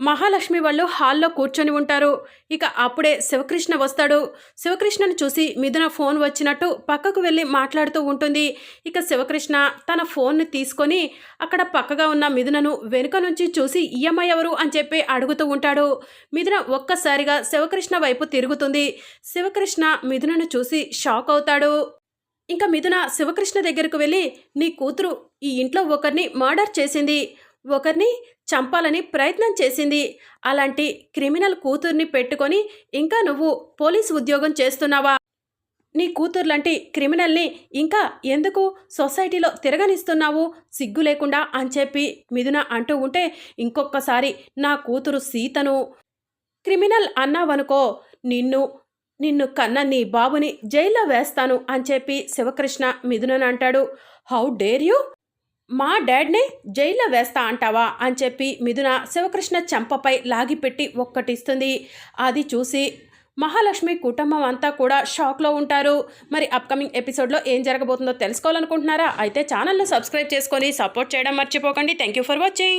మహాలక్ష్మి వాళ్ళు హాల్లో కూర్చొని ఉంటారు. ఇక అప్పుడే శివకృష్ణ వస్తాడు. శివకృష్ణను చూసి మిథున ఫోన్ వచ్చినట్టు పక్కకు వెళ్ళి మాట్లాడుతూ ఉంటుంది. ఇక శివకృష్ణ తన ఫోన్ను తీసుకొని అక్కడ పక్కగా ఉన్న మిథునను వెనుక నుంచి చూసి ఈఎంఐ ఎవరు? అని చెప్పి అడుగుతూ ఉంటాడు. మిథున ఒక్కసారిగా శివకృష్ణ వైపు తిరుగుతుంది. శివకృష్ణ మిథునను చూసి షాక్ అవుతాడు. ఇంకా మిథున శివకృష్ణ దగ్గరకు వెళ్ళి నీ కూతురు ఈ ఇంట్లో ఒకరిని మర్డర్ చేసింది. ఒకరిని చంపాలని ప్రయత్నం చేసింది. అలాంటి క్రిమినల్ కూతుర్ని పెట్టుకొని ఇంకా నువ్వు పోలీస్ ఉద్యోగం చేస్తున్నావా? నీ కూతుర్లాంటి క్రిమినల్ని ఇంకా ఎందుకు సొసైటీలో తిరగనిస్తున్నావు? సిగ్గు లేకుండా అని చెప్పి మిథున అంటూ ఉంటే ఇంకొకసారి నా కూతురు సీతను క్రిమినల్ అన్నావనుకో నిన్ను నిన్ను కన్న నీ బాబుని జైల్లో వేస్తాను అని చెప్పి శివకృష్ణ మిథునని అంటాడు. How dare you? మా డాడ్నే జైల్లో వేస్తా అంటావా అని చెప్పి మిథున శివకృష్ణ చెంపపై లాగిపెట్టి ఒక్కటిస్తుంది. అది చూసి మహాలక్ష్మి కుటుంబం అంతా కూడా షాక్లో ఉంటారు. మరి అప్కమింగ్ ఎపిసోడ్లో ఏం జరగబోతుందో తెలుసుకోవాలనుకుంటున్నారా? అయితే ఛానల్ను సబ్స్క్రైబ్ చేసుకొని సపోర్ట్ చేయడం మర్చిపోకండి. Thank you for watching.